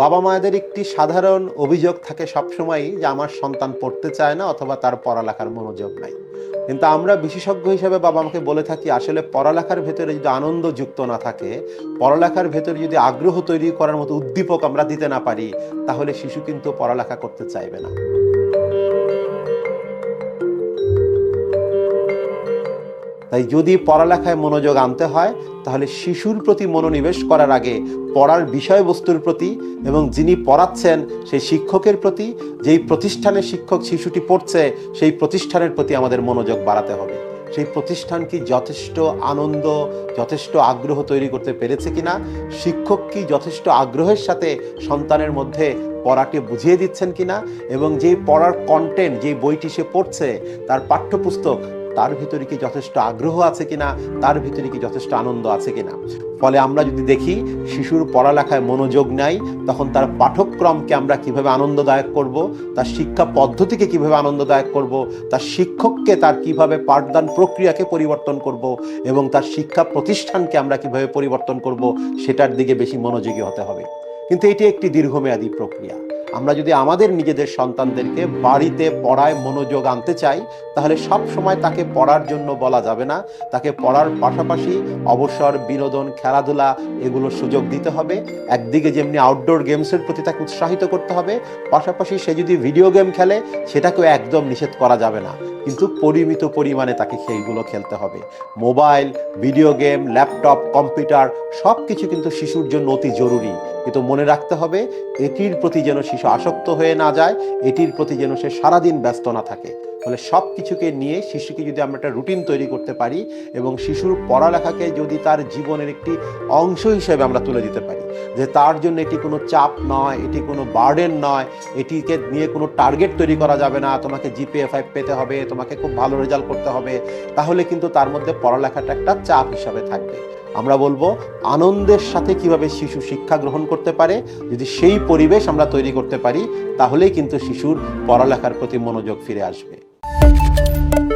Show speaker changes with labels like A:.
A: বাবা মায়েদের একটি সাধারণ অভিযোগ থাকে সবসময়ই যে আমার সন্তান পড়তে চায় না অথবা তার পড়ালেখার মনোযোগ নাই। কিন্তু আমরা বিশেষজ্ঞ হিসেবে বাবা আমাকে বলে থাকি, আসলে পড়ালেখার ভেতরে যদি আনন্দ যুক্ত না থাকে, পড়ালেখার ভেতরে যদি আগ্রহ তৈরি করার মতো উদ্দীপক আমরা দিতে না পারি, তাহলে শিশু কিন্তু পড়ালেখা করতে চাইবে না। তাই যদি পড়ালেখায় মনোযোগ আনতে হয়, তাহলে শিশুর প্রতি মনোনিবেশ করার আগে পড়ার বিষয়বস্তুর প্রতি এবং যিনি পড়াচ্ছেন, সেই শিক্ষকের প্রতি, যেই প্রতিষ্ঠানের শিক্ষক শিশুটি পড়ছে, সেই প্রতিষ্ঠানের প্রতি আমাদের মনোযোগ বাড়াতে হবে। সেই প্রতিষ্ঠান কি যথেষ্ট আনন্দ, যথেষ্ট আগ্রহ তৈরি করতে পেরেছে কিনা? শিক্ষক কি যথেষ্ট আগ্রহের সাথে সন্তানের মধ্যে পড়াটি বুঝিয়ে দিচ্ছেন কিনা? এবং যেই পড়ার কন্টেন্ট যেই বইটি সে পড়ছে, তার পাঠ্যপুস্তক তার ভিতরে কি যথেষ্ট আগ্রহ আছে কিনা? তার ভিতরে কি যথেষ্ট আনন্দ আছে কিনা? ফলে আমরা যদি দেখি, শিশুর পড়ালেখায় মনোযোগ নাই, তখন তার পাঠ্যক্রমকে আমরা কীভাবে আনন্দদায়ক করব? তার শিক্ষা পদ্ধতিকে কীভাবে আনন্দদায়ক করব? তার শিক্ষককে তার কীভাবে পাঠদান প্রক্রিয়াকে পরিবর্তন করব? এবং তার শিক্ষা প্রতিষ্ঠানকে আমরা কীভাবে পরিবর্তন করব? সেটার দিকে বেশি মনোযোগী হতে হবে। কিন্তু এটি একটি দীর্ঘমেয়াদী প্রক্রিয়া। আমরা যদি আমাদের নিজেদের সন্তানদেরকে বাড়িতে পড়ায় মনোযোগ আনতে চাই, তাহলে সব সময় তাকে পড়ার জন্য বলা যাবে না। তাকে পড়ার পাশাপাশি অবসর, বিনোদন, খেলাধুলা এগুলোর সুযোগ দিতে হবে। একদিকে যেমনি আউটডোর গেমসের প্রতি তাকে উৎসাহিত করতে হবে, পাশাপাশি সে যদি ভিডিও গেম খেলে, সেটাকেও একদম নিষেধ করা যাবে না। কিন্তু পরিমিত পরিমাণে তাকে সেইগুলো খেলতে হবে। Mobile, video game, laptop, computer সব কিছু কিন্তু শিশুর জন্য অতি জরুরি। কিন্তু মনে রাখতে হবে, এটির প্রতি যেন শিশু আসক্ত হয়ে না যায়, এটির প্রতি যেন সে সারাদিন ব্যস্ত না থাকে। ফলে সব কিছুকে নিয়ে শিশুকে যদি আমরা একটা রুটিন তৈরি করতে পারি এবং শিশুর পড়ালেখাকে যদি তার জীবনের একটি অংশ হিসেবে আমরা তুলে দিতে পারি, যে তার জন্য এটি কোনো চাপ নয়, এটি কোনো বার্ডেন নয়, এটিকে নিয়ে কোনো টার্গেট তৈরি করা যাবে না, তোমাকে জিপিএ ফাইভ পেতে হবে, তোমাকে খুব ভালো রেজাল্ট করতে হবে, তাহলে কিন্তু তার মধ্যে পড়ালেখাটা একটা চাপ হিসাবে থাকবে। আমরা বলব, আনন্দের সাথে কীভাবে শিশু শিক্ষা গ্রহণ করতে পারে, যদি সেই পরিবেশ আমরা তৈরি করতে পারি, তাহলেই কিন্তু শিশুর পড়ালেখার প্রতি মনোযোগ ফিরে আসবে। Thank you.